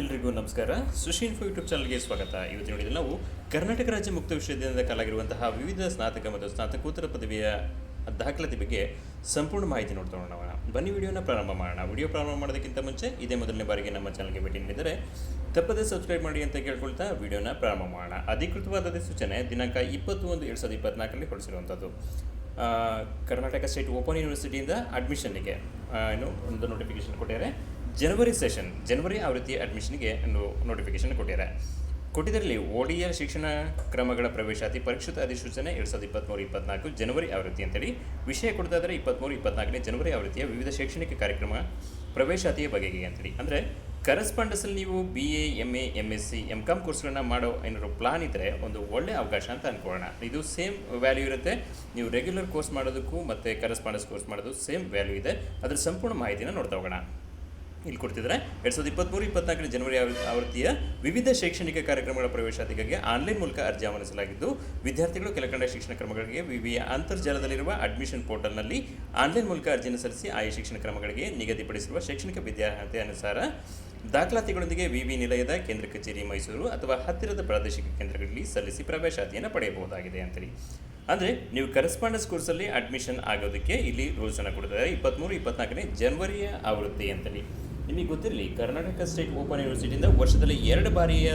ಎಲ್ರಿಗೂ ನಮಸ್ಕಾರ. Sushil info YouTube ಚಾನಲ್ಗೆ ಸ್ವಾಗತ. ಇವತ್ತು ನೋಡಿದ್ರೆ ನಾವು ಕರ್ನಾಟಕ ರಾಜ್ಯ ಮುಕ್ತ ವಿಶ್ವವಿದ್ಯಾಲಯದ ಕಾಲಾಗಿರುವಂತಹ ವಿವಿಧ ಸ್ನಾತಕ ಮತ್ತು ಸ್ನಾತಕೋತ್ತರ ಪದವಿಯ ದಾಖಲಾತಿ ಬಗ್ಗೆ ಸಂಪೂರ್ಣ ಮಾಹಿತಿ ನೋಡ್ತಾ ನಾವು ಬನ್ನಿ ವಿಡಿಯೋನ ಪ್ರಾರಂಭ ಮಾಡೋಣ. ವಿಡಿಯೋ ಪ್ರಾರಂಭ ಮಾಡೋದಕ್ಕಿಂತ ಮುಂಚೆ ಇದೇ ಮೊದಲನೇ ಬಾರಿಗೆ ನಮ್ಮ ಚಾನಲ್ಗೆ ಭೇಟಿ ನೀಡಿದರೆ ತಪ್ಪದೇ ಸಬ್ಸ್ಕ್ರೈಬ್ ಮಾಡಿ ಅಂತ ಕೇಳ್ಕೊಳ್ತಾ ವಿಡಿಯೋನ ಪ್ರಾರಂಭ ಮಾಡೋಣ. ಅಧಿಕೃತವಾದ ಸೂಚನೆ, ದಿನಾಂಕ ಇಪ್ಪತ್ತು ಒಂದು ಎರಡು ಸಾವಿರದ ಇಪ್ಪತ್ನಾಲ್ಕರಲ್ಲಿ ಹೊರಡಿಸಿರುವಂಥದ್ದು ಕರ್ನಾಟಕ ಸ್ಟೇಟ್ ಓಪನ್ ಯೂನಿವರ್ಸಿಟಿಯಿಂದ ಅಡ್ಮಿಷನ್ನಿಗೆ ಏನು ಒಂದು ನೋಟಿಫಿಕೇಶನ್ ಕೊಟ್ಟಿದ್ದಾರೆ. ಜನವರಿ ಸೆಷನ್, ಜನವರಿ ಆವೃತ್ತಿಯ ಅಡ್ಮಿಷನ್ಗೆ ನೋಟಿಫಿಕೇಶನ್ ಕೊಟ್ಟಿದ್ದಾರೆ. ಕೊಟ್ಟಿದ್ದರಲ್ಲಿ ಓಡಿಯ ಶಿಕ್ಷಣ ಕ್ರಮಗಳ ಪ್ರವೇಶಾತಿ ಪರೀಕ್ಷಿತ ಅಧಿಸೂಚನೆ ಎರಡು ಸಾವಿರದ ಇಪ್ಪತ್ತ್ಮೂರು ಇಪ್ಪತ್ನಾಲ್ಕು ಜನವರಿ ಆವೃತ್ತಿ ಅಂತೇಳಿ. ವಿಷಯ ಕೊಡ್ತಾಯಿದ್ರೆ ಇಪ್ಪತ್ತ್ಮೂರು ಇಪ್ಪತ್ನಾಲ್ಕನೇ ಜನವರಿ ಆವೃತ್ತಿಯ ವಿವಿಧ ಶೈಕ್ಷಣಿಕ ಕಾರ್ಯಕ್ರಮ ಪ್ರವೇಶಾತಿಯ ಬಗೆಗೆ ಅಂತೇಳಿ. ಅಂದರೆ ಕರೆಸ್ಪಾಂಡೆನ್ಸಲ್ಲಿ ನೀವು B A M A M S C M com ಕೋರ್ಸ್ಗಳನ್ನ ಮಾಡೋ ಏನಾದ್ರು ಪ್ಲಾನ್ ಇದ್ದರೆ ಒಂದು ಒಳ್ಳೆಯ ಅವಕಾಶ ಅಂತ ಅಂದ್ಕೊಳ್ಳೋಣ ಇದು ಸೇಮ್ ವ್ಯಾಲ್ಯೂ ಇರುತ್ತೆ. ನೀವು ರೆಗ್ಯುಲರ್ ಕೋರ್ಸ್ ಮಾಡೋದಕ್ಕೂ ಮತ್ತು ಕರೆಸ್ಪಾಂಡೆನ್ಸ್ ಕೋರ್ಸ್ ಮಾಡೋದು ಸೇಮ್ ವ್ಯಾಲ್ಯೂ ಇದೆ. ಅದರ ಸಂಪೂರ್ಣ ಮಾಹಿತಿನ ನೋಡ್ತಾ ಹೋಗೋಣ. ಇಲ್ಲಿ ಕೊಡ್ತಿದ್ದಾರೆ. ಎರಡು ಸಾವಿರದ ಇಪ್ಪತ್ತ್ಮೂರು ಇಪ್ಪತ್ನಾಲ್ಕನೇ ಜನವರಿ ಆವೃ- ಆವೃತ್ತಿಯ ವಿವಿಧ ಶೈಕ್ಷಣಿಕ ಕಾರ್ಯಕ್ರಮಗಳ ಪ್ರವೇಶಾತಿಗಾಗಿ ಆನ್ಲೈನ್ ಮೂಲಕ ಅರ್ಜಿ ಆಹ್ವಾನಿಸಲಾಗಿದ್ದು, ವಿದ್ಯಾರ್ಥಿಗಳು ಕೆಳಕಂಡ ಶಿಕ್ಷಣ ಕ್ರಮಗಳಿಗೆ ವಿವಿಯ ಅಂತರ್ಜಾಲದಲ್ಲಿರುವ ಅಡ್ಮಿಷನ್ ಪೋರ್ಟಲ್ನಲ್ಲಿ ಆನ್ಲೈನ್ ಮೂಲಕ ಅರ್ಜಿಯನ್ನು ಸಲ್ಲಿಸಿ ಆಯಾ ಶಿಕ್ಷಣ ಕ್ರಮಗಳಿಗೆ ನಿಗದಿಪಡಿಸಿರುವ ಶೈಕ್ಷಣಿಕ ವಿದ್ಯಾರ್ಹತೆ ಅನುಸಾರ ದಾಖಲಾತಿಗಳೊಂದಿಗೆ ವಿವಿ ನಿಲಯದ ಕೇಂದ್ರ ಕಚೇರಿ ಮೈಸೂರು ಅಥವಾ ಹತ್ತಿರದ ಪ್ರಾದೇಶಿಕ ಕೇಂದ್ರಗಳಲ್ಲಿ ಸಲ್ಲಿಸಿ ಪ್ರವೇಶಾತಿಯನ್ನು ಪಡೆಯಬಹುದಾಗಿದೆ ಅಂತೇಳಿ. ಅಂದರೆ ನೀವು ಕರೆಸ್ಪಾಂಡೆನ್ಸ್ ಕೋರ್ಸಲ್ಲಿ ಅಡ್ಮಿಷನ್ ಆಗೋದಕ್ಕೆ ಇಲ್ಲಿ ರೂಲ್ಸನ್ನು ಕೊಡ್ತಾರೆ. ಇಪ್ಪತ್ತ್ಮೂರು ಇಪ್ಪತ್ನಾಲ್ಕನೇ ಜನವರಿಯ ಆವೃತ್ತಿ ಅಂತೇಳಿ. ನಿಮಗೆ ಗೊತ್ತಿರಲಿ, ಕರ್ನಾಟಕ ಸ್ಟೇಟ್ ಓಪನ್ ಯೂನಿವರ್ಸಿಟಿಯಿಂದ ವರ್ಷದಲ್ಲಿ ಎರಡು ಬಾರಿಯ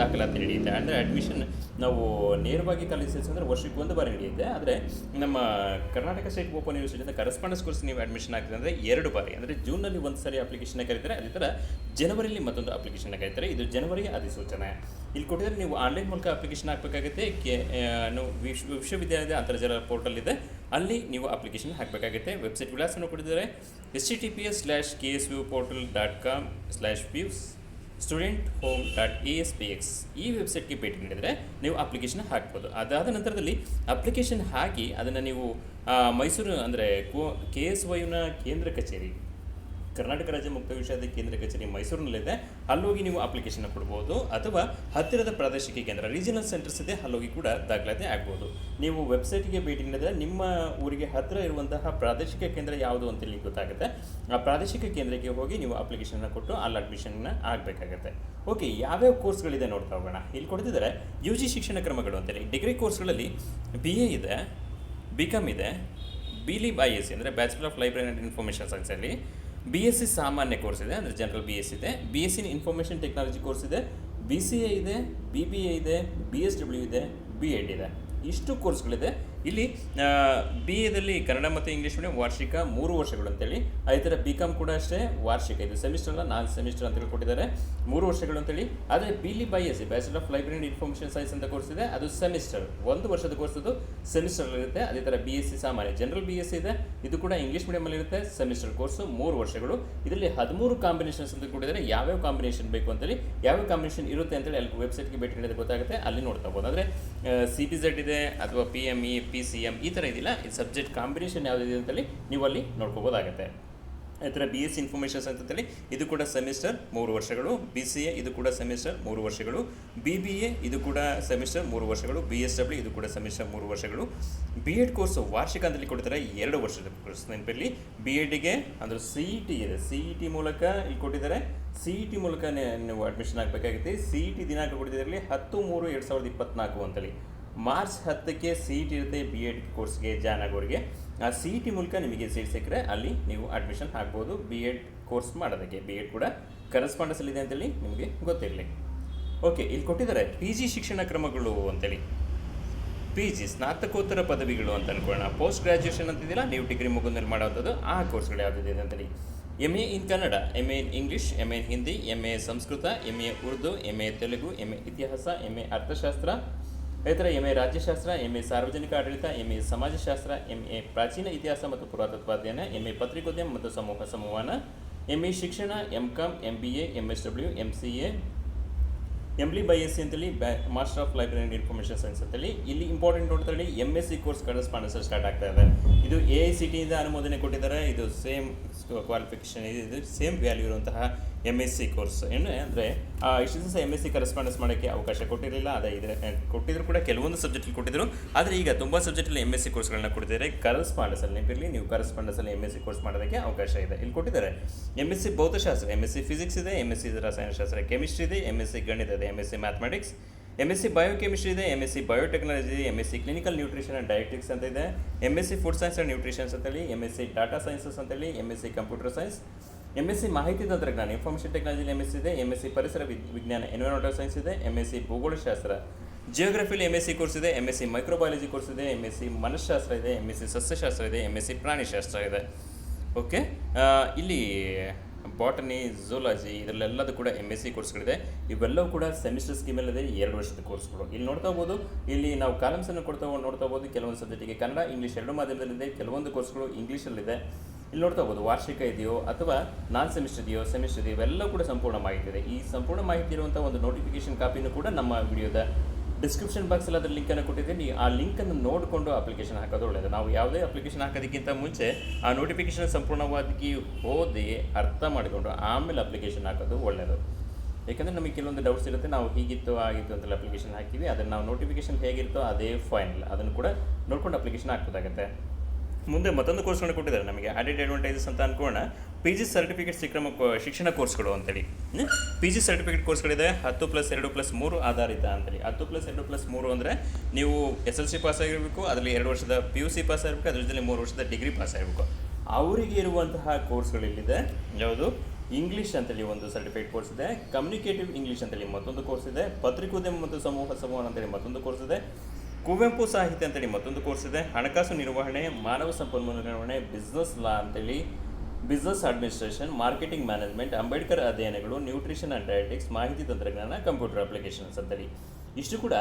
ದಾಖಲಾತಿ ನಡೆಯುತ್ತೆ. ಅಂದರೆ ಅಡ್ಮಿಷನ್ ನಾವು ನೇರವಾಗಿ ಕಾಲೇಜ್ ಅಂದರೆ ವರ್ಷಕ್ಕೆ ಒಂದು ಬಾರಿ ನಡೆಯುತ್ತೆ. ಆದರೆ ನಮ್ಮ ಕರ್ನಾಟಕ ಸ್ಟೇಟ್ ಓಪನ್ ಯೂನಿವರ್ಸಿಟಿಯಿಂದ ಕರೆಸ್ಪಾಂಡೆನ್ಸ್ ಕೋರ್ಸ್ ನೀವು ಅಡ್ಮಿಷನ್ ಆಗ್ತದೆ ಅಂದರೆ ಎರಡು ಬಾರಿ. ಅಂದರೆ ಜೂನಲ್ಲಿ ಒಂದು ಸಾರಿ ಅಪ್ಲಿಕೇಶನ್ ಕರೀತಾರೆ, ಅದೇ ಥರ ಜನವರಿಯಲ್ಲಿ ಮತ್ತೊಂದು ಅಪ್ಲಿಕೇಶನ್ ಕರೀತಾರೆ. ಇದು ಜನವರಿ ಅಧಿಸೂಚನೆ. ಇಲ್ಲಿ ಕೊಟ್ಟಿದ್ರೆ ನೀವು ಆನ್ಲೈನ್ ಮೂಲಕ ಅಪ್ಲಿಕೇಶನ್ ಹಾಕಬೇಕಾಗುತ್ತೆ ಕೆ ವಿಶ್ವವಿದ್ಯಾಲಯದ ಅಂತರ್ಜಾಲ ಪೋರ್ಟಲ್ ಇದೆ. ಅಲ್ಲಿ ನೀವು ಅಪ್ಲಿಕೇಶನ್ ಹಾಕಬೇಕಾಗುತ್ತೆ. ವೆಬ್ಸೈಟ್ ವಿಳಾಸವನ್ನು ಕೊಟ್ಟಿದ್ದಾರೆ. S T T P S slash K S U portal dot com slash views student home dot A S P X ಈ ವೆಬ್ಸೈಟ್ಗೆ ಭೇಟಿ ನೀಡಿದರೆ ನೀವು ಅಪ್ಲಿಕೇಶನ್ ಹಾಕ್ಬೋದು. ಅದಾದ ನಂತರದಲ್ಲಿ ಅಪ್ಲಿಕೇಶನ್ ಹಾಕಿ ಅದನ್ನು ನೀವು ಮೈಸೂರು ಅಂದರೆ ಕೋ ಕೆ ಎಸ್ ವೈನ ಕೇಂದ್ರ ಕಚೇರಿ ಕರ್ನಾಟಕ ರಾಜ್ಯ ಮುಕ್ತ ವಿಷಯದ ಕೇಂದ್ರ ಕಚೇರಿ ಮೈಸೂರಿನಲ್ಲಿದೆ. ಅಲ್ಲೋಗಿ ನೀವು ಅಪ್ಲಿಕೇಶನ್ ಕೊಡ್ಬೋದು ಅಥವಾ ಹತ್ತಿರದ ಪ್ರಾದೇಶಿಕ ಕೇಂದ್ರ ರೀಜನಲ್ ಸೆಂಟರ್ಸ್ ಇದೆ, ಅಲ್ಲೋಗಿ ಕೂಡ ದಾಖಲಾತಿ ಆಗ್ಬೋದು. ನೀವು ವೆಬ್ಸೈಟ್ಗೆ ಭೇಟಿ ನೀಡಿದರೆ ನಿಮ್ಮ ಊರಿಗೆ ಹತ್ತಿರ ಇರುವಂತಹ ಪ್ರಾದೇಶಿಕ ಕೇಂದ್ರ ಯಾವುದು ಅಂತೇಳಿ ಗೊತ್ತಾಗುತ್ತೆ. ಆ ಪ್ರಾದೇಶಿಕ ಕೇಂದ್ರಕ್ಕೆ ಹೋಗಿ ನೀವು ಅಪ್ಲಿಕೇಶನ್ನ ಕೊಟ್ಟು ಅಲ್ಲಿ ಅಡ್ಮಿಷನ್ನ ಆಗಬೇಕಾಗತ್ತೆ. ಓಕೆ ಯಾವ್ಯಾವ ಕೋರ್ಸ್ಗಳಿದೆ ನೋಡ್ತಾ ಹೋಗೋಣ. ಇಲ್ಲಿ ಕೊಡ್ತಿದ್ದಾರೆ ಯು ಜಿ ಶಿಕ್ಷಣ ಕ್ರಮಗಳು ಅಂತೇಳಿ ಡಿಗ್ರಿ ಕೋರ್ಸ್ಗಳಲ್ಲಿ ಬಿ ಎ ಇದೆ ಬಿ ಕಾಮ್ ಇದೆ B li I S C ಅಂದರೆ bachelor of library and information ಸೈನ್ಸಲ್ಲಿ B S C ಸಾಮಾನ್ಯ ಕೋರ್ಸ್ ಇದೆ, ಅಂದರೆ ಜನರಲ್ ಬಿ ಎಸ್ ಇದೆ. B S C information technology course ಇದೆ. ಬಿ ಸಿ ಎ ಇದೆ ಬಿ ಬಿ ಎ ಇದೆ B S W ಇದೆ B Ed ಇದೆ. ಇಷ್ಟು ಕೋರ್ಸ್ಗಳಿದೆ ಇಲ್ಲಿ ಬಿ ಎದಲ್ಲಿ ಕನ್ನಡ ಮತ್ತು ಇಂಗ್ಲೀಷ್ ಮೀಡಿಯಂ ವಾರ್ಷಿಕ ಮೂರು ವರ್ಷಗಳು ಅಂತೇಳಿ. ಅದೇ ಥರ ಬಿ ಕಾಮ್ ಕೂಡ ಅಷ್ಟೇ ವಾರ್ಷಿಕ. ಇದು ಸೆಮಿಸ್ಟರ್ ಅಲ್ಲ, ನಾಲ್ಕು ಸೆಮಿಸ್ಟರ್ ಅಂತೇಳಿ ಕೊಟ್ಟಿದ್ದಾರೆ ಮೂರು ವರ್ಷಗಳು ಅಂತೇಳಿ. ಆದರೆ B Li I S C bachelor of library and information science ಅಂತ ಕೋರ್ಸ್ ಇದೆ. ಅದು ಸೆಮಿಸ್ಟರ್ ಒಂದು ವರ್ಷದ ಕೋರ್ಸ್ ಅದು ಸೆಮಿಸ್ಟರ್ ಇರುತ್ತೆ. ಅದೇ ಥರ ಬಿ ಎಸ್ ಸಿ ಸಾಮಾನ್ಯ ಜನರಲ್ ಬಿ ಎಸ್ ಸಿ ಇದೆ. ಇದು ಕೂಡ ಇಂಗ್ಲೀಷ್ ಮೀಡಿಯಮಲ್ಲಿ ಇರುತ್ತೆ. ಸೆಮಿಸ್ಟರ್ ಕೋರ್ಸು ಮೂರು ವರ್ಷಗಳು. ಇದರಲ್ಲಿ ಹದಿಮೂರು ಕಾಂಬಿನೇಷನ್ಸ್ ಅಂತ ಕೊಟ್ಟಿದ್ದಾರೆ. ಯಾವ್ಯಾವ ಕಾಂಬಿನೇಷನ್ ಬೇಕು ಅಂತೇಳಿ, ಯಾವ್ಯಾವ ಕಾಂಬಿನೇಷನ್ ಇರುತ್ತೆ ಅಂತೇಳಿ ಅಲ್ಲಿ ವೆಬ್ಸೈಟ್ಗೆ ಭೇಟಿ ನೀಡಿದ್ರೆ ಗೊತ್ತಾಗುತ್ತೆ. ಅಲ್ಲಿ ನೋಡ್ತಾ ಹೋಗೋದು ಅಂದರೆ ಸಿ ಪಿ ಝೆಡ್ ಇದೆ, ಅಥವಾ P M E P C M ಈ ಥರ ಇದಿಲ್ಲ. ಈ ಸಬ್ಜೆಕ್ಟ್ ಕಾಂಬಿನೇಷನ್ ಯಾವುದಿದೆ ಅಂತೇಳಿ ನೀವು ಅಲ್ಲಿ ನೋಡ್ಕೋಬೋದಾಗತ್ತೆ. ಈ ಥರ ಬಿ ಎಸ್ ಇನ್ಫಾರ್ಮೇಷನ್ಸ್ ಅಂತೇಳಿ ಇದು ಕೂಡ ಸೆಮಿಸ್ಟರ್ ಮೂರು ವರ್ಷಗಳು. ಬಿ ಸಿ ಎ ಇದು ಕೂಡ ಸೆಮಿಸ್ಟರ್ ಮೂರು ವರ್ಷಗಳು. ಬಿ ಬಿ ಎ ಇದು ಕೂಡ ಸೆಮಿಸ್ಟರ್ ಮೂರು ವರ್ಷಗಳು. ಬಿ ಎಸ್ ಡಬ್ಲ್ಯೂ ಇದು ಕೂಡ ಸೆಮಿಸ್ಟರ್ ಮೂರು ವರ್ಷಗಳು. ಬಿ ಎಡ್ ಕೋರ್ಸ್ ವಾರ್ಷಿಕ ಅಂತಲ್ಲಿ ಕೊಡ್ತಾರೆ ಎರಡು ವರ್ಷದ ಕೋರ್ಸ್ ನೆನಪಿರಲಿ. ಬಿ ಎಡ್ಗೆ ಅಂದರೆ ಸಿ ಇ ಟಿ ಇದೆ. ಸಿ ಇ ಟಿ ಮೂಲಕ ಇಲ್ಲಿ ಕೊಟ್ಟಿದ್ದಾರೆ. ಸಿ ಇ ಟಿ ಮೂಲಕ ನೀವು ಅಡ್ಮಿಷನ್ ಆಗಬೇಕಾಗುತ್ತೆ. ಸಿ ಇ ಟಿ ದಿನಾಂಕ ಕೊಟ್ಟಿದ್ದರಲ್ಲಿ ಹತ್ತು ಮೂರು ಎರಡು ಸಾವಿರದ ಇಪ್ಪತ್ತ್ನಾಲ್ಕು ಅಂತೇಳಿ. ಮಾರ್ಚ್ ಹತ್ತಕ್ಕೆ ಸಿ ಇ ಟಿ ಇರುತ್ತೆ ಬಿ ಎಡ್ ಕೋರ್ಸ್ಗೆ ಜಾಯ್ನ್ ಆಗೋರಿಗೆ ಆ ಸಿ ಟಿ ಮೂಲಕ ನಿಮಗೆ ಸೀಟ್ ಸಿಕ್ಕರೆ ಅಲ್ಲಿ ನೀವು ಅಡ್ಮಿಷನ್ ಆಗ್ಬೋದು ಬಿ ಎಡ್ ಕೋರ್ಸ್ ಮಾಡೋದಕ್ಕೆ. ಬಿ ಎಡ್ ಕೂಡ ಕರೆಸ್ಪಾಂಡೆನ್ಸಲ್ಲಿದೆ ಅಂತೇಳಿ ನಿಮಗೆ ಗೊತ್ತಿರಲಿ. ಓಕೆ ಇಲ್ಲಿ ಕೊಟ್ಟಿದ್ದಾರೆ ಪಿ ಜಿ ಶಿಕ್ಷಣ ಕ್ರಮಗಳು ಅಂತೇಳಿ. ಪಿ ಜಿ ಸ್ನಾತಕೋತ್ತರ ಪದವಿಗಳು ಅಂತ ಅನ್ಕೊಳ್ಳೋಣ. Post graduation ಅಂತಿದ್ದೀರಾ? ನೀವು ಡಿಗ್ರಿ ಮುಗಿದ್ಮೇಲೆ ಮಾಡೋವಂಥದ್ದು ಆ ಕೋರ್ಸ್ಗಳು ಯಾವುದಿದೆ ಅಂತೇಳಿ. M A in Kannada M A in English M A in Hindi M A Sanskrit M A Urdu M A Telugu M A ಇತಿಹಾಸ ಎಂ ಎ ಅರ್ಥಶಾಸ್ತ್ರ ಅದೇ ಎಂಎ ರಾಜ್ಯಶಾಸ್ತ್ರ ಎಂಎ ಸಾರ್ವಜನಿಕ ಆಡಳಿತ ಎಂಎ ಸಮಾಜಶಾಸ್ತ್ರ ಎಂಎ ಪ್ರಾಚೀನ ಇತಿಹಾಸ ಮತ್ತು ಪುರಾತತ್ವ ಅಧ್ಯಯನ ಎಂಎ ಪತ್ರಿಕೋದ್ಯಮ ಮತ್ತು ಸಮೂಹ ಸಂವಹನ ಎಂ ಎ ಶಿಕ್ಷಣ M com M B A M S W M C A M Li I S C ಅಂತೇಳಿ master of library and information science ಅಂತೇಳಿ ಇಲ್ಲಿ ಇಂಪಾರ್ಟೆಂಟ್ ನೋಡ್ತಾರೆ M S C course correspondence start ಆಗ್ತಾ ಇದೆ. ಇದು A I C ಟಿಯಿಂದ ಅನುಮೋದನೆ ಕೊಟ್ಟಿದ್ದಾರೆ. ಇದು ಸೇಮ್ ಕ್ವಾಲಿಫಿಕೇಷನ್ ಇದು ಸೇಮ್ ವ್ಯಾಲ್ಯೂ ಇರುವಂತಹ ಎಂ ಎಸ್ ಸಿ ಕೋರ್ಸ್ ಏನು ಅಂದರೆ ಇಷ್ಟು ದಿವಸ ಎಂ ಎಸ್ ಸಿ ಕರೆಸ್ಪಾಂಡೆನ್ಸ್ ಮಾಡೋಕ್ಕೆ ಅವಕಾಶ ಕೊಟ್ಟಿರಲಿಲ್ಲ. ಅದೇ ಇದ್ರೆ ಕೊಟ್ಟಿದ್ರು ಕೂಡ ಕೆಲವೊಂದು ಸಬ್ಜೆಕ್ಟಲ್ಲಿ ಕೊಟ್ಟಿದ್ರು. ಆದರೆ ಈಗ ತುಂಬ ಸಬ್ಜೆಕ್ಟಲ್ಲಿ ಎಂ ಎಸ್ ಸಿ ಕೋರ್ಸ್ಗಳನ್ನ ಕೊಟ್ಟಿದ್ದಾರೆ ಕರೆಸ್ಪಾಂಡೆನ್ಸಲ್ಲಿ ನೆನಪಿರಲಿ, ನೀವು ಕರೆಸ್ಪಾಂಡೆನ್ಸಲ್ಲಿ ಎಂ ಎಸ್ ಸಿ ಕೋರ್ಸ್ ಮಾಡೋದಕ್ಕೆ ಅವಕಾಶ ಇದೆ. ಇಲ್ಲಿ ಕೊಟ್ಟಿದ್ದಾರೆ. ಎಂ ಎಸ್ ಸಿ ಭೌತಶಾಸ್ತ್ರ ಎಂ ಎಸ್ ಸಿ ಫಿಸಿಕ್ಸ್ ಇದೆ ಎಂ ಎಸ್ ಸಿ ರಸಾಯನಶಾಸ್ತ್ರ ಕೆಮಿಸ್ಟ್ರಿ ಇದೆ ಎಂ ಎಸ್ ಸಿ ಗಣಿತ ಇದೆ M S C mathematics M S C biochemistry ಇದೆ ಎಂ ಎಸ್ ಸಿ ಬಯೋಟೆಕ್ನಾಲಜಿ ಇದೆ M S C clinical nutrition and dietetics ಅಂತ ಇದೆ M S C food science and nutritions ಅಂತೇಳಿ M S C data sciences ಅಂತೇಳಿ M S C computer science M S C ಮಾಹಿತಿ ತಂತ್ರಜ್ಞಾನ information technology M S ಇದೆ M S C ಪರಿಸರ ವಿಜ್ಞಾನ environmental science ಇದೆ ಎಂ ಎಸ್ ಸಿ ಭೂಗೋಳಶಾಸ್ತ್ರ ಜಿಯೋಗ್ರಫಿಲಿ ಎಂ ಎಸ್ ಸಿ ಕೋರ್ಸ್ ಇದೆ M S C microbiology course ಇದೆ ಎಂ ಎಸ್ ಸಿ ಮನಃಶಾಸ್ತ್ರ ಇದೆ ಎಂ ಎಸ್ ಸಿ ಸಸ್ಯಶಾಸ್ತ್ರ ಇದೆ ಎಂ ಎಸ್ ಸಿ ಪ್ರಾಣಿಶಾಸ್ತ್ರ ಇದೆ ಓಕೆ ಇಲ್ಲಿ ಬಾಟನಿ ಝೂಲಾಜಿ ಇದರಲ್ಲೆಲ್ಲದೂ ಕೂಡ ಎಂ ಎಸ್ ಸಿ ಕೋರ್ಸ್ಗಳಿದೆ ಇವೆಲ್ಲವೂ ಕೂಡ ಸೆಮಿಸ್ಟರ್ ಸ್ಕೀಮಲ್ಲಿದೆ ಎರಡು ವರ್ಷದ ಕೋರ್ಸ್ಗಳು ಇಲ್ಲಿ ನೋಡ್ತಾ ಹೋಗ್ಬೋದು. ಇಲ್ಲಿ ನಾವು ಕಾಲಮ್ಸನ್ನು ಕೊಡ್ತಾ ನೋಡ್ತಾ ಹೋಗ್ಬೋದು. ಕೆಲವೊಂದು ಸಬ್ಜೆಕ್ಟಿಗೆ ಕನ್ನಡ ಇಂಗ್ಲೀಷ್ ಎರಡು ಮಾಧ್ಯಮದಲ್ಲಿದೆ ಕೆಲವೊಂದು ಕೋರ್ಸ್ಗಳು ಇಂಗ್ಲೀಷಲ್ಲಿದೆ ಇಲ್ಲಿ ನೋಡ್ತಾ ಹೋಗ್ಬೋದು. ವಾರ್ಷಿಕ ಇದೆಯೋ ಅಥವಾ ನಾನ್ ಸೆಮಿಸ್ಟರ್ ಇದೆಯೋ ಸೆಮಿಸ್ಟರ್ ಇದೆಯೋ, ಇವೆಲ್ಲವೂ ಕೂಡ ಸಂಪೂರ್ಣ ಮಾಹಿತಿ ಇದೆ. ಈ ಸಂಪೂರ್ಣ ಮಾಹಿತಿ ಇರುವಂಥ ಒಂದು ನೋಟಿಫಿಕೇಶನ್ ಕಾಪಿನೂ ಕೂಡ ನಮ್ಮ ವಿಡಿಯೋದ ಡಿಸ್ಕ್ರಿಪ್ಷನ್ ಬಾಕ್ಸಲ್ಲಿ ಅದರ ಲಿಂಕನ್ನು ಕೊಟ್ಟಿದ್ದೀನಿ. ಆ ಲಿಂಕನ್ನು ನೋಡಿಕೊಂಡು ಅಪ್ಲಿಕೇಶನ್ ಹಾಕೋದು ಒಳ್ಳೆಯದು ನಾವು ಯಾವುದೇ ಅಪ್ಲಿಕೇಶನ್ ಹಾಕೋದಕ್ಕಿಂತ ಮುಂಚೆ ಆ ನೋಟಿಫಿಕೇಶನ್ ಸಂಪೂರ್ಣವಾಗಿ ಓದಿ ಅರ್ಥ ಮಾಡಿಕೊಂಡು ಆಮೇಲೆ ಅಪ್ಲಿಕೇಶನ್ ಹಾಕೋದು ಒಳ್ಳೆಯದು ಯಾಕಂದರೆ ನಮಗೆ ಕೆಲವೊಂದು ಡೌಟ್ಸ್ ಇರುತ್ತೆ. ನಾವು ಹೀಗಿತ್ತು, ಆಗಿತ್ತು ಅಂತೆಲ್ಲ ಅಪ್ಲಿಕೇಶನ್ ಹಾಕಿವಿ ಅದನ್ನು ನಾವು ನೋಟಿಫಿಕೇಶನ್ ಹೇಗಿರುತ್ತೋ ಅದೇ ಫೈನಲ್ ಅದನ್ನು ಕೂಡ ನೋಡ್ಕೊಂಡು ಅಪ್ಲಿಕೇಶನ್ ಹಾಕೋದಾಗುತ್ತೆ ಮುಂದೆ ಮತ್ತೊಂದು ಕೋರ್ಸ್ಗಳನ್ನ ಕೊಟ್ಟಿದ್ದಾರೆ. ನಮಗೆ ಆಡಿಟ್ ಅಡ್ವಾಂಟೇಜಸ್ ಅಂತ ಅನ್ಕೋಣ ಪಿ ಜಿ ಸರ್ಟಿಫಿಕೇಟ್ ಶಿಕ್ಷಣ ಶಿಕ್ಷಣ ಕೋರ್ಸ್ಗಳು ಅಂತೇಳಿ ಪಿ ಜಿ ಸರ್ಟಿಫಿಕೇಟ್ ಕೋರ್ಸ್ಗಳಿದೆ ಹತ್ತು ಪ್ಲಸ್ ಎರಡು ಪ್ಲಸ್ ಮೂರು ಆಧಾರಿತ ಅಂತೇಳಿ ಹತ್ತು ಪ್ಲಸ್ ಎರಡು ಪ್ಲಸ್ ಮೂರು ಅಂದರೆ ನೀವು ಎಸ್ ಎಲ್ ಸಿ ಪಾಸ್ ಆಗಿರಬೇಕು, ಅದರಲ್ಲಿ ಎರಡು ವರ್ಷದ ಪಿ ಯು ಸಿ ಪಾಸ್ ಆಗಿರಬೇಕು, ಅದ್ರ ಜೊತೆ ಮೂರು ವರ್ಷದ ಡಿಗ್ರಿ ಪಾಸ್ ಆಗಿರಬೇಕು. ಅವರಿಗೆ ಇರುವಂತಹ ಕೋರ್ಸ್ಗಳಿಲ್ಲಿದೆ ಯಾವುದು? ಇಂಗ್ಲೀಷ್ ಅಂತೇಳಿ ಒಂದು ಸರ್ಟಿಫಿಕೇಟ್ ಕೋರ್ಸ್ ಇದೆ. ಕಮ್ಯುನಿಕೇಟಿವ್ ಇಂಗ್ಲೀಷ್ ಅಂತೇಳಿ ಮತ್ತೊಂದು ಕೋರ್ಸ್ ಇದೆ. ಪತ್ರಿಕೋದ್ಯಮ ಮತ್ತು ಸಮೂಹ ಸಂವಹನ ಅಂತೇಳಿ ಮತ್ತೊಂದು ಕೋರ್ಸ್ ಇದೆ. ಕುವೆಂಪು ಸಾಹಿತ್ಯ ಅಂತೇಳಿ ಮತ್ತೊಂದು ಕೋರ್ಸ್ ಇದೆ. ಹಣಕಾಸು ನಿರ್ವಹಣೆ, ಮಾನವ ಸಂಪನ್ಮೂಲ ನಿರ್ವಹಣೆ ಬಿಸ್ನೆಸ್ ಲಾ ಅಂತೇಳಿ business administration marketing management Ambedkar ಅಧ್ಯಯನಗಳು ನ್ಯೂಟ್ರಿಷನ್ ಆ್ಯಂಡ್ ಡಯಟಿಕ್ಸ್ ಮಾಹಿತಿ ತಂತ್ರಜ್ಞಾನ ಕಂಪ್ಯೂಟರ್ ಅಪ್ಲಿಕೇಶನ್ಸ್ ಅಂತೇಳಿ. ಇಷ್ಟು ಕೂಡ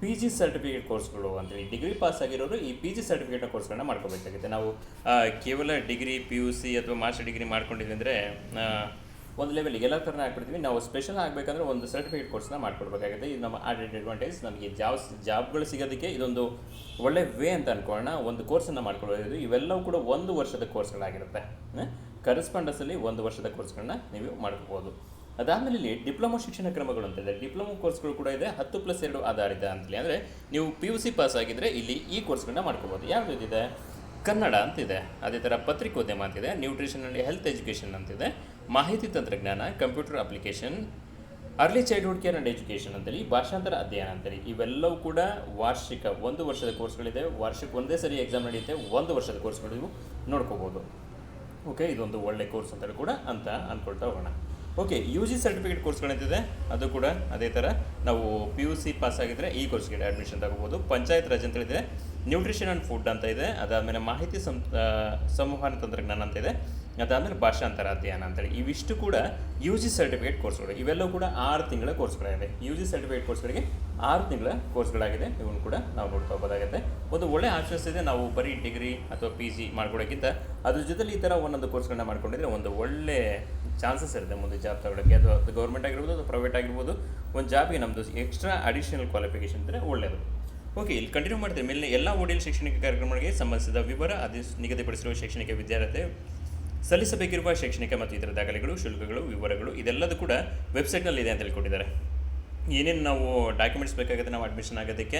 ಪಿ ಜಿ ಸರ್ಟಿಫಿಕೇಟ್ ಕೋರ್ಸ್ಗಳು ಅಂತೇಳಿ. ಡಿಗ್ರಿ ಪಾಸ್ ಆಗಿರೋರು ಈ ಪಿ ಜಿ ಸರ್ಟಿಫಿಕೇಟ್ನ ಕೋರ್ಸ್ಗಳನ್ನ ಮಾಡ್ಕೋಬೇಕಾಗುತ್ತೆ. ನಾವು ಕೇವಲ ಡಿಗ್ರಿ ಪಿ ಯು ಸಿ ಅಥವಾ ಮಾಸ್ಟರ್ ಡಿಗ್ರಿ ಮಾಡ್ಕೊಂಡಿದ್ವಿ ಅಂದರೆ ಒಂದು ಲೆವೆಲ್ಗೆ ಎಲ್ಲ ಥರನ ಹಾಕ್ಬಿಡ್ತೀವಿ ನಾವು ಸ್ಪೆಷಲ್ ಆಗಬೇಕಂದ್ರೆ ಒಂದು ಸರ್ಟಿಫಿಕೇಟ್ ಕೋರ್ಸ್ನ ಮಾಡ್ಕೊಡ್ಬೇಕಾಗುತ್ತೆ. ಇದು ನಮ್ಮ ಆಡೆಡ್ ಅಡ್ವಾಂಟೇಜ್ ನಮಗೆ ಜಾಬ್ಸ್ ಜಾಬ್ಗಳು ಸಿಗೋದಕ್ಕೆ ಇದೊಂದು ಒಳ್ಳೆ ವೇ ಅಂತ ಅನ್ಕೊಳ್ಳೋಣ. ಒಂದು ಕೋರ್ಸನ್ನು ಮಾಡ್ಕೊಳ್ಳೋದು. ಇವೆಲ್ಲವೂ ಕೂಡ ಒಂದು ವರ್ಷದ ಕೋರ್ಸ್ಗಳಾಗಿರುತ್ತೆ ಕರೆಸ್ಪಾಂಡಸಲ್ಲಿ ಒಂದು ವರ್ಷದ ಕೋರ್ಸ್ಗಳನ್ನ ನೀವು ಮಾಡ್ಕೋಬೋದು. ಅದಾದಮೇಲೆ ಇಲ್ಲಿ ಡಿಪ್ಲೊಮಾ ಶಿಕ್ಷಣ ಕ್ರಮಗಳು ಅಂತ ಇದೆ. ಡಿಪ್ಲೊಮಾ ಕೋರ್ಸ್ಗಳು ಕೂಡ ಇದೆ. ಹತ್ತು ಪ್ಲಸ್ ಎರಡು ಆಧಾರಿತ ಅಂತೇಳಿ. ಅಂದರೆ ನೀವು ಪಿ ಯು ಸಿ ಪಾಸ್ ಆಗಿದ್ದರೆ ಇಲ್ಲಿ ಈ ಕೋರ್ಸ್ಗಳನ್ನ ಮಾಡ್ಕೋಬೋದು. ಯಾವುದು ಇದೆ? ಕನ್ನಡ ಅಂತಿದೆ ಅದೇ ಥರ ಪತ್ರಿಕೋದ್ಯಮ ಅಂತಿದೆ ನ್ಯೂಟ್ರಿಷನ್ ಆ್ಯಂಡ್ ಹೆಲ್ತ್ ಎಜುಕೇಷನ್ ಅಂತಿದೆ ಮಾಹಿತಿ ತಂತ್ರಜ್ಞಾನ, computer application, early childhood care and education ಅಂತೇಳಿ, ಭಾಷಾಂತರ ಅಧ್ಯಯನ ಅಂತೇಳಿ, ಇವೆಲ್ಲವೂ ಕೂಡ ವಾರ್ಷಿಕ ಒಂದು ವರ್ಷದ ಕೋರ್ಸ್ಗಳಿದೆ. ವಾರ್ಷಿಕ ಒಂದೇ ಸರಿ ಎಕ್ಸಾಮ್ ನಡೆಯುತ್ತೆ, ಒಂದು ವರ್ಷದ ಕೋರ್ಸ್ಗಳು ನೀವು ನೋಡ್ಕೋಬೋದು. ಓಕೆ, ಇದೊಂದು ಒಳ್ಳೆ ಕೋರ್ಸ್ ಅಂತೇಳಿ ಕೂಡ ಅಂತ ಅಂದ್ಕೊಳ್ತಾ ಹೋಗೋಣ. ಓಕೆ ಯು ಜಿ ಸರ್ಟಿಫಿಕೇಟ್ ಕೋರ್ಸ್ಗಳಂತಿದೆ ಅದು ಕೂಡ ಅದೇ ಥರ. ನಾವು ಪಿ ಯು ಸಿ ಪಾಸ್ ಆಗಿದ್ದರೆ ಈ ಕೋರ್ಸ್ಗೆ ಅಡ್ಮಿಷನ್ ತಗೋಬೋದು. ಪಂಚಾಯತ್ ರಾಜ್ ಅಂತ ಇದೆ ನ್ಯೂಟ್ರಿಷನ್ ಆ್ಯಂಡ್ ಫುಡ್ ಅಂತ ಇದೆ. ಅದಾದಮೇಲೆ ಮಾಹಿತಿ ಸಂ ಸಂವಹನ ತಂತ್ರಜ್ಞಾನ ಅಂತ ಇದೆ. ಅದಾದಮೇಲೆ ಭಾಷಾಂತರ ಅಧ್ಯಯನ ಅಂತೇಳಿ. ಇವಿಷ್ಟು ಕೂಡ ಯು ಜಿ ಸರ್ಟಿಫಿಕೇಟ್ ಕೋರ್ಸ್ಗಳು ಇವೆಲ್ಲವೂ ಕೂಡ ಆರು ತಿಂಗಳ ಕೋರ್ಸ್ಗಳಾಗಿದೆ ಯು ಜಿ ಸರ್ಟಿಫಿಕೇಟ್ ಕೋರ್ಸ್ಗಳಿಗೆ ಆರು ತಿಂಗಳ ಕೋರ್ಸ್ಗಳಾಗಿದೆ ಇವನು ಕೂಡ ನಾವು ನೋಡ್ತಾ ಹೋಗೋದಾಗುತ್ತೆ ಒಂದು ಒಳ್ಳೆ ಆಪ್ಷನ್ಸ್ ಇದೆ. ನಾವು ಬರೀ ಡಿಗ್ರಿ ಅಥವಾ ಪಿ ಜಿ ಮಾಡ್ಕೊಡೋಕ್ಕಿಂತ ಅದ್ರ ಜೊತೆಲಿ ಈ ಥರ ಒಂದೊಂದು ಕೋರ್ಸ್ಗಳನ್ನ ಮಾಡ್ಕೊಂಡಿದ್ರೆ ಒಂದು ಒಳ್ಳೆ ಚಾನ್ಸಸ್ ಇರುತ್ತೆ ಮುಂದೆ ಜಾಬ್ ತಗೊಳ್ಳೋಕ್ಕೆ ಅಥವಾ ಗೌರ್ಮೆಂಟ್ ಆಗಿರ್ಬೋದು ಅಥವಾ ಪ್ರೈವೇಟ್ ಆಗಿರ್ಬೋದು. ಒಂದು ಜಾಬ್ಗೆ ನಮ್ಮದು ಎಕ್ಸ್ಟ್ರಾ ಅಡಿಷನಲ್ ಕ್ವಾಲಿಫಿಕೇಷನ್ ಇದ್ದರೆ ಒಳ್ಳೆಯದು ಓಕೆ ಇಲ್ಲಿ ಕಂಟಿನ್ಯೂ ಮಾಡ್ತೀವಿ ಮೇಲೆ ಎಲ್ಲ ಓಡಿಯಲ್ ಶೈಕ್ಷಣಿಕ ಕಾರ್ಯಕ್ರಮಗಳಿಗೆ ಸಂಬಂಧಿಸಿದ ವಿವರ ಅದು ನಿಗದಿಪಡಿಸಿರುವ ಶೈಕ್ಷಣಿಕ ವಿದ್ಯಾರ್ಥಿ ಸಲ್ಲಿಸಬೇಕಿರುವ ಶೈಕ್ಷಣಿಕ ಮತ್ತು ಇತರ ದಾಖಲೆಗಳು, ಶುಲ್ಕಗಳು, ವಿವರಗಳು, ಇದೆಲ್ಲದೂ ಕೂಡ ವೆಬ್ಸೈಟ್ನಲ್ಲಿ ಇದೆ ಅಂತ ಹೇಳ್ಕೊಟ್ಟಿದ್ದಾರೆ. ಏನೇನು ನಾವು ಡಾಕ್ಯುಮೆಂಟ್ಸ್ ಬೇಕಾಗುತ್ತೆ, ನಾವು ಅಡ್ಮಿಷನ್ ಆಗೋದಕ್ಕೆ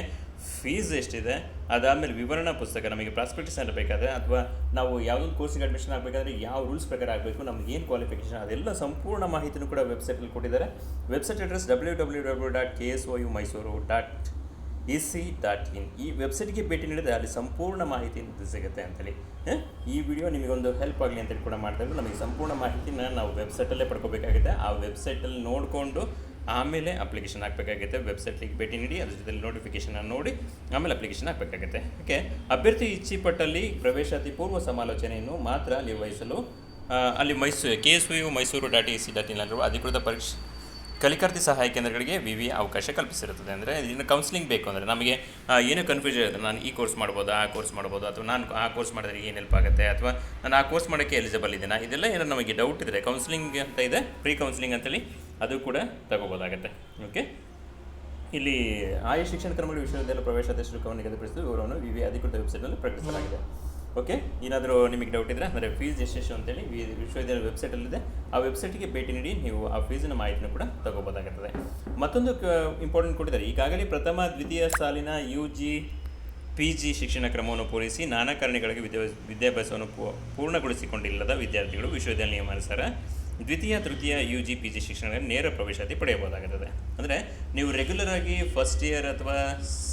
ಫೀಸ್ ಎಷ್ಟಿದೆ, ಅದಾದಮೇಲೆ ವಿವರಣಾ ಪುಸ್ತಕ ನಮಗೆ ಪ್ರಾಸ್ಪೆಕ್ಟಿಸ್ ಅಂತ ಬೇಕಾದರೆ ಅಥವಾ ನಾವು ಯಾವುದೊಂದು ಕೋರ್ಸಿಗೆ ಅಡ್ಮಿಷನ್ ಆಗಬೇಕಾದ್ರೆ ಯಾವ ರೂಲ್ಸ್ ಪ್ರಕಾರ ಆಗಬೇಕು, ನಮ್ಗೆ ಏನು ಕ್ವಾಲಿಫಿಕೇಷನ್, ಅದೆಲ್ಲ ಸಂಪೂರ್ಣ ಮಾಹಿತಿನೂ ಕೂಡ ವೆಬ್ಸೈಟಲ್ಲಿ ಕೊಟ್ಟಿದ್ದಾರೆ. Website address W W W dot K S O U Mysuru dot E C dot in. ಈ ವೆಬ್ಸೈಟ್ಗೆ ಭೇಟಿ ನೀಡಿದರೆ ಅಲ್ಲಿ ಸಂಪೂರ್ಣ ಮಾಹಿತಿ ಸಿಗುತ್ತೆ ಅಂತೇಳಿ. ಈ ವಿಡಿಯೋ ನಿಮಗೊಂದು ಹೆಲ್ಪ್ ಆಗಲಿ ಅಂತೇಳಿ ಕೂಡ ಮಾಡ್ತಾ ಇದ್ರು. ನಮಗೆ ಸಂಪೂರ್ಣ ಮಾಹಿತಿನ ನಾವು ವೆಬ್ಸೈಟಲ್ಲೇ ಪಡ್ಕೋಬೇಕಾಗುತ್ತೆ. ಆ ವೆಬ್ಸೈಟಲ್ಲಿ ನೋಡಿಕೊಂಡು ಆಮೇಲೆ ಅಪ್ಲಿಕೇಶನ್ ಹಾಕಬೇಕಾಗುತ್ತೆ. ವೆಬ್ಸೈಟ್ಗೆ ಭೇಟಿ ನೀಡಿ, ಅದ್ರ ಜೊತೆ ನೋಟಿಫಿಕೇಶನ್ ನೋಡಿ, ಆಮೇಲೆ ಅಪ್ಲಿಕೇಶನ್ ಹಾಕಬೇಕಾಗುತ್ತೆ. ಓಕೆ ಅಭ್ಯರ್ಥಿ ಇಚ್ಛಿಪಟ್ಟಲ್ಲಿ ಪ್ರವೇಶಾತಿ ಪೂರ್ವ ಸಮಾಲೋಚನೆಯನ್ನು ಮಾತ್ರ ನಿರ್ವಹಿಸಲು ವಹಿಸಲು ಅಲ್ಲಿ Mysuru, K S U Mysuru dot E C dot in ಅಧಿಕೃತ ಪರೀಕ್ಷೆ ಕಲಿಕಾರ್ಥಿ ಸಹಾಯ ಕೇಂದ್ರಗಳಿಗೆ ವಿ ವಿ ಅವಕಾಶ ಕಲ್ಪಿಸಿರುತ್ತದೆ. ಅಂದರೆ ಇನ್ನು ಕೌನ್ಸಿಲಿಂಗ್ ಬೇಕು ಅಂದರೆ ನಮಗೆ ಏನೋ ಕನ್ಫ್ಯೂಷನ್ ಇರುತ್ತೆ? ನಾನು ಈ ಕೋರ್ಸ್ ಮಾಡ್ಬೋದು, ಆ ಕೋರ್ಸ್ ಮಾಡ್ಬೋದು? ಅಥವಾ ನಾನು ಆ ಕೋರ್ಸ್ ಮಾಡಿದ್ರೆ ಏನು ಹೆಲ್ಪ್ ಆಗುತ್ತೆ? ಅಥವಾ ನಾನು ಆ ಕೋರ್ಸ್ ಮಾಡೋಕ್ಕೆ ಎಲಿಜಿಬಲ್ ಇದ್ದೀನಾ? ಇದೆಲ್ಲ ಏನೋ ನಮಗೆ ಡೌಟ್ ಇದ್ದರೆ ಕೌನ್ಸಿಲಿಂಗ್ ಅಂತ ಇದೆ ಪ್ರೀ ಕೌನ್ಸಿಲಿಂಗ್ ಅಂತೇಳಿ ಅದು ಕೂಡ ತಗೋಬೋದಾಗತ್ತೆ. ಓಕೆ ಇಲ್ಲಿ ಆಯಾ ಶಿಕ್ಷಣ ಕ್ರಮಗಳ ವಿಶ್ವವಿದ್ಯಾಲಯ ಪ್ರವೇಶಾತಿ ಶುಲ್ಕವನ್ನು ನಿಗದಿಪಡಿಸಿದ ವಿವರವನ್ನು ವಿವಿ ಅಧಿಕೃತ ವೆಬ್ಸೈಟ್ನಲ್ಲಿ ಪ್ರಕಟಿಸಲಾಗಿದೆ. ಓಕೆ ಏನಾದರೂ ನಿಮಗೆ ಡೌಟ್ ಇದ್ದರೆ ಅಂದರೆ ಫೀಸ್ ಎಷ್ಟೆಷ್ಟು ಅಂತೇಳಿ ವಿಶ್ವವಿದ್ಯಾಲಯ ವೆಬ್ಸೈಟಲ್ಲಿದೆ ಆ ವೆಬ್ಸೈಟಿಗೆ ಭೇಟಿ ನೀಡಿ, ನೀವು ಆ ಫೀಸಿನ ಮಾಹಿತಿನ ಕೂಡ ತಗೋಬೋದಾಗುತ್ತದೆ ಮತ್ತೊಂದು ಇಂಪಾರ್ಟೆಂಟ್ ಕೊಟ್ಟಿದ್ದಾರೆ. ಈಗಾಗಲೇ ಪ್ರಥಮ, ದ್ವಿತೀಯ ಸಾಲಿನ ಯು ಜಿ ಪಿ ಜಿ ಶಿಕ್ಷಣ ಕ್ರಮವನ್ನು ಪೂರೈಸಿ ನಾನಾ ಕಾರಣಗಳಿಗೆ ವಿದ್ಯಾ ವಿದ್ಯಾಭ್ಯಾಸವನ್ನು ಪೂರ್ಣಗೊಳಿಸಿಕೊಂಡಿಲ್ಲದ ವಿದ್ಯಾರ್ಥಿಗಳು ವಿಶ್ವವಿದ್ಯಾಲಯ ನಿಯಮಾನುಸಾರ ದ್ವಿತೀಯ, ತೃತೀಯ ಯು ಜಿ ಪಿ ಜಿ ಶಿಕ್ಷಣದಲ್ಲಿ ನೇರ ಪ್ರವೇಶಾತಿ ಪಡೆಯಬಹುದಾಗುತ್ತದೆ ಅಂದರೆ ನೀವು ರೆಗ್ಯುಲರ್ ಆಗಿ ಫಸ್ಟ್ ಇಯರ್ ಅಥವಾ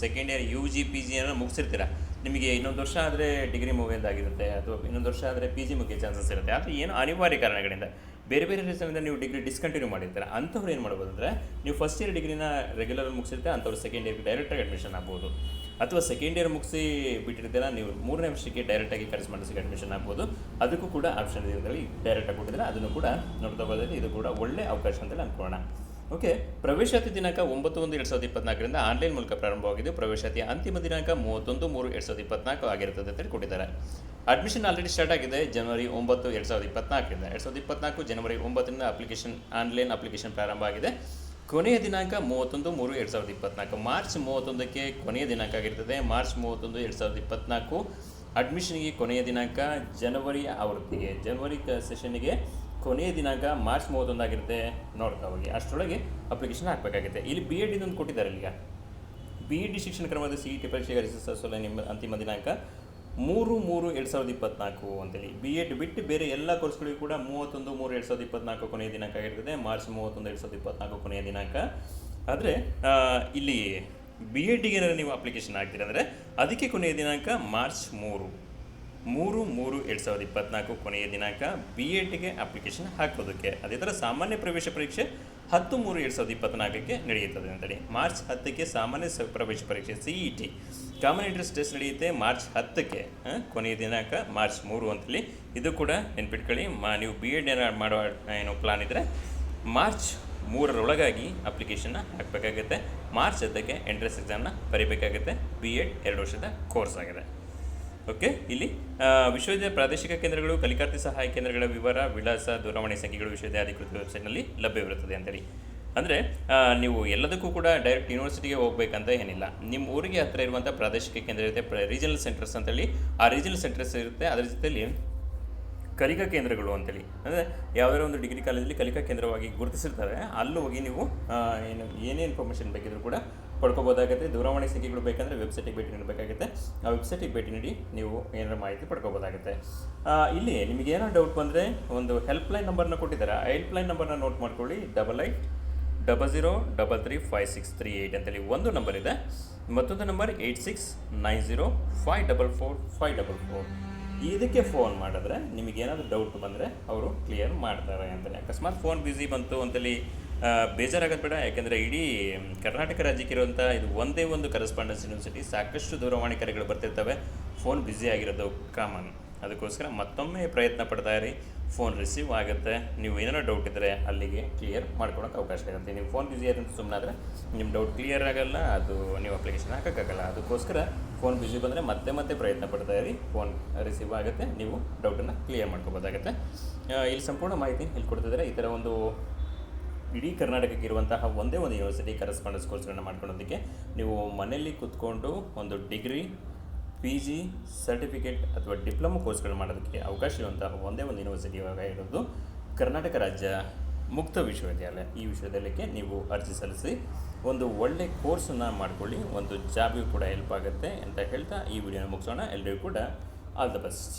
second year U G P ಜಿಯನ್ನು ಮುಗಿಸಿರ್ತೀರ? ನಿಮಗೆ ಇನ್ನೊಂದು ವರ್ಷ ಆದರೆ ಡಿಗ್ರಿ ಮುಗಿಯೋದಾಗಿರುತ್ತೆ ಅಥವಾ ಇನ್ನೊಂದು ವರ್ಷ ಆದರೆ ಪಿ ಜಿ ಮುಗಿಯೋ ಚಾನ್ಸಸ್ ಇರುತ್ತೆ. ಆದರೆ ಏನು ಅನಿವಾರ್ಯ ಕಾರಣಗಳಿಂದ? ಬೇರೆ ಬೇರೆ ರೀಸನಿಂದ ನೀವು ಡಿಗ್ರಿ ಡಿಸ್ಕಂಟಿನ್ಯೂ ಮಾಡಿರ್ತಾರೆ? ಅಂಥವ್ರು ಏನು ಮಾಡ್ಬೋದು ಅಂದರೆ, ನೀವು ಫಸ್ಟ್ ಇಯರ್ ಡಿಗ್ರಿನ ರೆಗ್ಯುಲರ್ ಮುಗಿಸಿರ್ತಾರೆ ಅಂಥವ್ರು ಸೆಕೆಂಡ್ ಇಯರ್ಗೆ ಡೈರೆಕ್ಟಾಗಿ ಅಡ್ಮಿಷನ್ ಆಗ್ಬೋದು. ಅಥವಾ ಸೆಕೆಂಡ್ ಇಯರ್ ಮುಗಿಸಿ ಬಿಟ್ಟಿರ್ತೀರ, ನೀವು ಮೂರನೇ ವರ್ಷಕ್ಕೆ ಡೈರೆಕ್ಟಾಗಿ ಕರೆಸ್ಪಾಂಡೆನ್ಸಿಗೆ ಅಡ್ಮಿಷನ್ ಆಗ್ಬೋದು. ಅದಕ್ಕೂ ಕೂಡ ಆಪ್ಷನ್ ಇದರಲ್ಲಿ ಡೈರೆಕ್ಟಾಗಿ ಕೊಟ್ಟಿದ್ರೆ ಅದನ್ನು ಕೂಡ ನೋಡ್ತಾ ಇದು ಕೂಡ ಒಳ್ಳೆ ಅವಕಾಶ ಅಂತೇಳಿ ಅನ್ಕೊಳ್ಳೋಣ ಓಕೆ ಪ್ರವೇಶಾತಿ ದಿನಾಂಕ ಒಂಬತ್ತು ಒಂದು ಎರಡು ಸಾವಿರದ ಇಪ್ಪತ್ನಾಲ್ಕರಿಂದ ಆನ್ಲೈನ್ ಮೂಲಕ ಪ್ರಾರಂಭವಾಗಿದ್ದು ಪ್ರವೇಶಾತಿ ಅಂತಿಮ ದಿನಾಂಕ ಮೂವತ್ತೊಂದು ಮೂರು ಎರಡು ಸಾವಿರದ ಇಪ್ಪತ್ನಾಲ್ಕು ಆಗಿರುತ್ತದೆ ಅಂತ ಕೊಟ್ಟಿದ್ದಾರೆ ಅಡ್ಮಿಷನ್ ಆಲ್ರೆಡಿ ಸ್ಟಾರ್ಟ್ ಆಗಿದೆ ಜನವರಿ ಒಂಬತ್ತು ಎರಡು ಸಾವಿರದ ಇಪ್ಪತ್ನಾಲ್ಕರಿಂದ. ಎರಡು ಸಾವಿರದ ಇಪ್ಪತ್ನಾಲ್ಕು ಜನವರಿ ಒಂಬತ್ತರಿಂದ ಅಪ್ಲಿಕೇಶನ್ ಆನ್ಲೈನ್ ಅಪ್ಲಿಕೇಶನ್ ಪ್ರಾರಂಭ ಆಗಿದೆ. ಕೊನೆಯ ದಿನಾಂಕ ಮೂವತ್ತೊಂದು ಮೂರು ಎರಡು ಸಾವಿರದ ಇಪ್ಪತ್ನಾಲ್ಕು. ಮಾರ್ಚ್ ಮೂವತ್ತೊಂದಕ್ಕೆ ಕೊನೆಯ ದಿನಾಂಕ ಆಗಿರ್ತದೆ. ಮಾರ್ಚ್ ಮೂವತ್ತೊಂದು ಎರಡು ಸಾವಿರದ ಇಪ್ಪತ್ನಾಲ್ಕು. ಅಡ್ಮಿಷನ್ಗೆ ಕೊನೆಯ ದಿನಾಂಕ ಜನವರಿ ಆವೃತ್ತಿಗೆ ಜನವರಿ ಸೆಷನ್ನಿಗೆ ಕೊನೆಯ ದಿನಾಂಕ ಮಾರ್ಚ್ ಮೂವತ್ತೊಂದಾಗಿರುತ್ತೆ. ನೋಡ್ತಾ ಹೋಗಿ. ಅಷ್ಟರೊಳಗೆ ಅಪ್ಲಿಕೇಶನ್ ಹಾಕಬೇಕಾಗುತ್ತೆ. ಇಲ್ಲಿ ಬಿ ಎಡ್ ಇದೊಂದು ಕೊಟ್ಟಿದ್ದಾರೆ ಈಗ ಬಿ ಎಡ್ ಶಿಕ್ಷಣ ಕ್ರಮದ ಸಿ ಇ ಟಿ ಪರೀಕ್ಷೆಗೆ ರಿಜಿಸ್ಟ್ರೇಷನ್ ನಿಮ್ಮ ಅಂತಿಮ ದಿನಾಂಕ ಮೂರು ಮೂರು ಎರಡು ಸಾವಿರದ ಇಪ್ಪತ್ನಾಲ್ಕು ಅಂತೇಳಿ. ಬಿ ಎಡ್ ಬಿಟ್ಟು ಬೇರೆ ಎಲ್ಲ ಕೋರ್ಸ್ಗಳಿಗೂ ಕೂಡ ಮೂವತ್ತೊಂದು ಮೂರು ಎರಡು ಸಾವಿರದ ಇಪ್ಪತ್ನಾಲ್ಕು ಕೊನೆಯ ದಿನಾಂಕ ಆಗಿರ್ತದೆ. ಮಾರ್ಚ್ ಮೂವತ್ತೊಂದು ಎರಡು ಸಾವಿರದ ಇಪ್ಪತ್ನಾಲ್ಕು ಕೊನೆಯ ದಿನಾಂಕ. ಆದರೆ ಇಲ್ಲಿ ಬಿ ಎಡ್ಡಿಗೆ ನೀವು ಅಪ್ಲಿಕೇಶನ್ ಹಾಕ್ತೀರಿ ಅಂದರೆ, ಅದಕ್ಕೆ ಕೊನೆಯ ದಿನಾಂಕ ಮಾರ್ಚ್ ಮೂರು. ಮೂರು ಮೂರು ಎರಡು ಸಾವಿರದ ಇಪ್ಪತ್ನಾಲ್ಕು ಕೊನೆಯ ದಿನಾಂಕ ಬಿ ಎಡ್ಗೆ ಅಪ್ಲಿಕೇಶನ್ ಹಾಕೋದಕ್ಕೆ. ಅದೇ ಥರ ಸಾಮಾನ್ಯ ಪ್ರವೇಶ ಪರೀಕ್ಷೆ ಹತ್ತು ಮೂರು ಎರಡು ಸಾವಿರದ ಇಪ್ಪತ್ನಾಲ್ಕಕ್ಕೆ ನಡೆಯುತ್ತದೆ ಅಂತೇಳಿ. ಮಾರ್ಚ್ ಹತ್ತಕ್ಕೆ ಸಾಮಾನ್ಯ ಪ್ರವೇಶ ಪರೀಕ್ಷೆ C E T common entrance test ನಡೆಯುತ್ತೆ ಮಾರ್ಚ್ ಹತ್ತಕ್ಕೆ ಕೊನೆಯ ದಿನಾಂಕ ಮಾರ್ಚ್ ಮೂರು ಅಂತೇಳಿ. ಇದು ಕೂಡ ನೆನ್ಪಿಟ್ಕೊಳ್ಳಿ, ಮಾ, ನೀವು ಬಿ ಎಡ್ ಏನೋ ಮಾಡೋ ಏನು ಪ್ಲಾನ್ ಇದ್ದರೆ ಮಾರ್ಚ್ ಮೂರರೊಳಗಾಗಿ ಅಪ್ಲಿಕೇಶನ್ನ ಹಾಕಬೇಕಾಗುತ್ತೆ. ಮಾರ್ಚ್ ಹತ್ತಕ್ಕೆ ಎಂಟ್ರೆನ್ಸ್ ಎಕ್ಸಾಮ್ನ ಬರೀಬೇಕಾಗುತ್ತೆ. ಬಿ ಎಡ್ ಎರಡು ವರ್ಷದ ಕೋರ್ಸ್ ಆಗಿದೆ. ಓಕೆ, ಇಲ್ಲಿ ವಿಶ್ವವಿದ್ಯಾಲಯ ಪ್ರಾದೇಶಿಕ ಕೇಂದ್ರಗಳು ಕಲಿಕಾರ್ಥಿ ಸಹಾಯ ಕೇಂದ್ರಗಳ ವಿವರ, ವಿಳಾಸ, ದೂರವಾಣಿ ಸಂಖ್ಯೆಗಳು ವಿಶ್ವವಿದ್ಯಾಲಯ ಅಧಿಕೃತ ವೆಬ್ಸೈಟ್ನಲ್ಲಿ ಲಭ್ಯವಿರುತ್ತದೆ ಅಂತೇಳಿ. ಅಂದರೆ ನೀವು ಎಲ್ಲದಕ್ಕೂ ಕೂಡ ಡೈರೆಕ್ಟ್ ಯೂನಿವರ್ಸಿಟಿಗೆ ಹೋಗಬೇಕಂತ ಏನಿಲ್ಲ. ನಿಮ್ಮ ಊರಿಗೆ ಹತ್ತಿರ ಇರುವಂಥ ಪ್ರಾದೇಶಿಕ ಕೇಂದ್ರ ಇರುತ್ತೆ ರೀಜನಲ್ ಸೆಂಟರ್ಸ್ ಅಂತೇಳಿ. ಆ ರೀಜನಲ್ ಸೆಂಟರ್ಸ್ ಇರುತ್ತೆ, ಅದರ ಜೊತೆಯಲ್ಲಿ ಕಲಿಕಾ ಕೇಂದ್ರಗಳು ಅಂತೇಳಿ. ಅಂದರೆ, ಯಾವುದಾದ್ರು ಒಂದು ಡಿಗ್ರಿ ಕಾಲೇಜಲ್ಲಿ ಕಲಿಕಾ ಕೇಂದ್ರವಾಗಿ ಗುರುತಿಸಿರ್ತಾರೆ. ಅಲ್ಲಿ ಹೋಗಿ ನೀವು ಏನು ಏನೇ ಇನ್ಫಾರ್ಮೇಷನ್ ಬೇಕಿದ್ರೂ ಕೂಡ ಪಡ್ಕೋಬೋದಾಗುತ್ತೆ. ದೂರವಾಣಿ ಸಂಖ್ಯೆಗಳು ಬೇಕಂದರೆ ವೆಬ್ಸೈಟಿಗೆ ಭೇಟಿ ನೀಡಬೇಕಾಗುತ್ತೆ. ಆ ವೆಬ್ಸೈಟಿಗೆ ಭೇಟಿ ನೀಡಿ ನೀವು ಏನಾರ ಮಾಹಿತಿ ಪಡ್ಕೋಬೋದಾಗುತ್ತೆ. ಇಲ್ಲಿ ನಿಮಗೆ ಏನೋ ಡೌಟ್ ಬಂದರೆ ಒಂದು ಹೆಲ್ಪ್ಲೈನ್ ನಂಬರ್ನ ಕೊಟ್ಟಿದ್ದಾರೆ. ಆ ಹೆಲ್ಪ್ಲೈನ್ ನಂಬರ್ನ ನೋಟ್ ಮಾಡ್ಕೊಳ್ಳಿ. Double eight double zero double three five six three eight ಅಂತೇಳಿ ಒಂದು ನಂಬರ್ ಇದೆ. ಮತ್ತೊಂದು number eight six nine zero five double four five double four ಇದಕ್ಕೆ ಫೋನ್ ಮಾಡಿದ್ರೆ ನಿಮಗೇನಾದರೂ ಡೌಟ್ ಬಂದರೆ ಅವರು ಕ್ಲಿಯರ್ ಮಾಡ್ತಾರೆ ಅಂತಲೇ ಅಕಸ್ಮಾತ್ ಫೋನ್ ಬ್ಯುಸಿ ಬಂತು ಅಂತೇಳಿ ಬೇಜಾರಾಗೋದು ಬೇಡ, ಯಾಕೆಂದರೆ ಇಡೀ ಕರ್ನಾಟಕ ರಾಜ್ಯಕ್ಕೆ ಇರುವಂಥ ಇದು ಒಂದೇ ಒಂದು ಕರೆಸ್ಪಾಂಡೆನ್ಸ್ ಯೂನಿವರ್ಸಿಟಿ ಸಾಕಷ್ಟು ದೂರವಾಣಿ ಕರೆಗಳು ಬರ್ತಿರ್ತವೆ. ಫೋನ್ ಬ್ಯುಸಿ ಆಗಿರೋದು ಕಾಮನ್ ಅದಕ್ಕೋಸ್ಕರ ಮತ್ತೊಮ್ಮೆ ಪ್ರಯತ್ನ ಪಡ್ತಾ ಇರಿ. ಫೋನ್ ರಿಸೀವ್ ಆಗುತ್ತೆ. ನೀವು ಏನಾರ ಡೌಟ್ ಇದ್ದರೆ ಅಲ್ಲಿಗೆ ಕ್ಲಿಯರ್ ಮಾಡ್ಕೊಳಕ್ಕೆ ಅವಕಾಶ ಇರುತ್ತೆ. ನೀವು ಫೋನ್ ಬ್ಯುಸಿ ಆದಂತ ಸುಮ್ಮನೆ ಆದರೆ ನಿಮ್ಮ ಡೌಟ್ ಕ್ಲಿಯರ್ ಆಗಲ್ಲ, ಅದು ನೀವು ಅಪ್ಲಿಕೇಶನ್ ಹಾಕೋಕ್ಕಾಗಲ್ಲ. ಅದಕ್ಕೋಸ್ಕರ ಫೋನ್ ಬ್ಯುಸಿ ಬಂದರೆ ಮತ್ತೆ ಮತ್ತೆ ಪ್ರಯತ್ನ ಪಡ್ತಾ ಇರಿ. ಫೋನ್ ರಿಸೀವ್ ಆಗುತ್ತೆ. ನೀವು ಡೌಟನ್ನು ಕ್ಲಿಯರ್ ಮಾಡ್ಕೋಬೋದಾಗುತ್ತೆ. ಇಲ್ಲಿ ಸಂಪೂರ್ಣ ಮಾಹಿತಿ ಇಲ್ಲಿ ಕೊಡ್ತಿದ್ದಾರೆ ಈ ಥರ ಒಂದು ಇಡೀ ಕರ್ನಾಟಕಕ್ಕೆ ಇರುವಂತಹ ಒಂದೇ ಒಂದು ಯೂನಿವರ್ಸಿಟಿ ಕರೆಸ್ಪಾಂಡೆನ್ಸ್ ಕೋರ್ಸ್ಗಳನ್ನು ಮಾಡ್ಕೊಳ್ಳೋದಕ್ಕೆ ನೀವು ಮನೆಯಲ್ಲಿ ಕೂತ್ಕೊಂಡು ಒಂದು ಡಿಗ್ರಿ ಪಿ ಜಿ ಸರ್ಟಿಫಿಕೇಟ್ ಅಥವಾ ಡಿಪ್ಲೊಮೊ ಕೋರ್ಸ್ಗಳು ಮಾಡೋದಕ್ಕೆ ಅವಕಾಶ ಇರುವಂತಹ ಒಂದೇ ಒಂದು ಯೂನಿವರ್ಸಿಟಿ ಇವಾಗ ಇರೋದು ಕರ್ನಾಟಕ ರಾಜ್ಯ ಮುಕ್ತ ವಿಶ್ವವಿದ್ಯಾಲಯ. ಈ ವಿಶ್ವವಿದ್ಯಾಲಯಕ್ಕೆ ನೀವು ಅರ್ಜಿ ಸಲ್ಲಿಸಿ ಒಂದು ಒಳ್ಳೆ ಕೋರ್ಸನ್ನು ಮಾಡ್ಕೊಳ್ಳಿ, ಒಂದು ಜಾಬಿಗೂ ಕೂಡ ಹೆಲ್ಪ್ ಆಗುತ್ತೆ ಅಂತ ಹೇಳ್ತಾ ಈ ವಿಡಿಯೋನ ಮುಗಿಸೋಣ. ಎಲ್ಲರಿಗೂ ಕೂಡ ಆಲ್ ದ ಬೆಸ್ಟ್